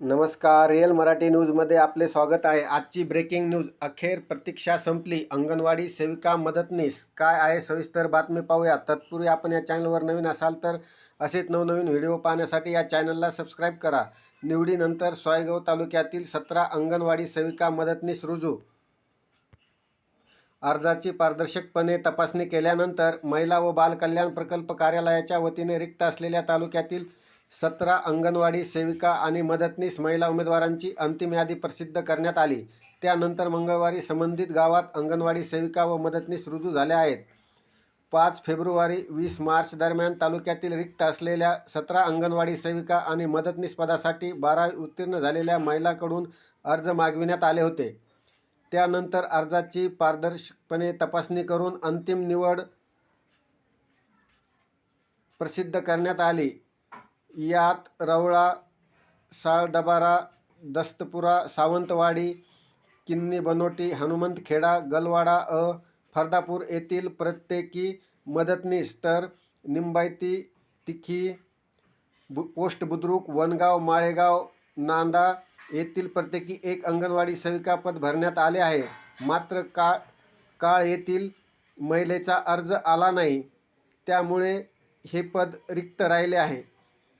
नमस्कार रिअल मराठी न्यूजमध्ये आपले स्वागत आहे. आजची ब्रेकिंग न्यूज अखेर प्रतीक्षा संपली. अंगणवाडी सेविका मदतनीस काय आहे सविस्तर बातमी पाहूया. तत्पूर्वी आपण या चॅनलवर नवीन असाल तर असेच नवनवीन व्हिडिओ पाहण्यासाठी या चॅनलला सबस्क्राईब करा. निवडीनंतर सोयगाव तालुक्यातील सतरा अंगणवाडी सेविका मदतनीस रुजू. अर्जाची पारदर्शकपणे तपासणी केल्यानंतर महिला व बालकल्याण प्रकल्प कार्यालयाच्या वतीने रिक्त असलेल्या तालुक्यातील सतरा अंगणवाडी सेविका आणि मदतनीस महिला उमेदवारांची अंतिम यादी प्रसिद्ध करण्यात आली. त्यानंतर मंगळवारी संबंधित गावात अंगणवाडी सेविका व मदतनीस रुजू झाल्या आहेत. पाच फेब्रुवारी वीस मार्च दरम्यान तालुक्यातील रिक्त असलेल्या सतरा अंगणवाडी सेविका आणि मदतनीस पदासाठी बारावी उत्तीर्ण झालेल्या महिलाकडून अर्ज मागविण्यात आले होते. त्यानंतर अर्जाची पारदर्शकपणे तपासणी करून अंतिम निवड प्रसिद्ध करण्यात आली. यात रवळा साळदबारा दस्तपुरा सावंतवाडी किन्नी बनोटी हनुमंतखेडा गलवाडा अ फरदापूर येथील प्रत्येकी मदतनीस तर निंबायती तिखी बु पोस्ट बुद्रुक वनगाव माळेगाव नांदा येथील प्रत्येकी एक अंगणवाडी सेविका पद भरण्यात आले आहे. मात्र काळ काळ येथील महिलेचा अर्ज आला नाही. त्यामुळे हे पद रिक्त राहिले आहे.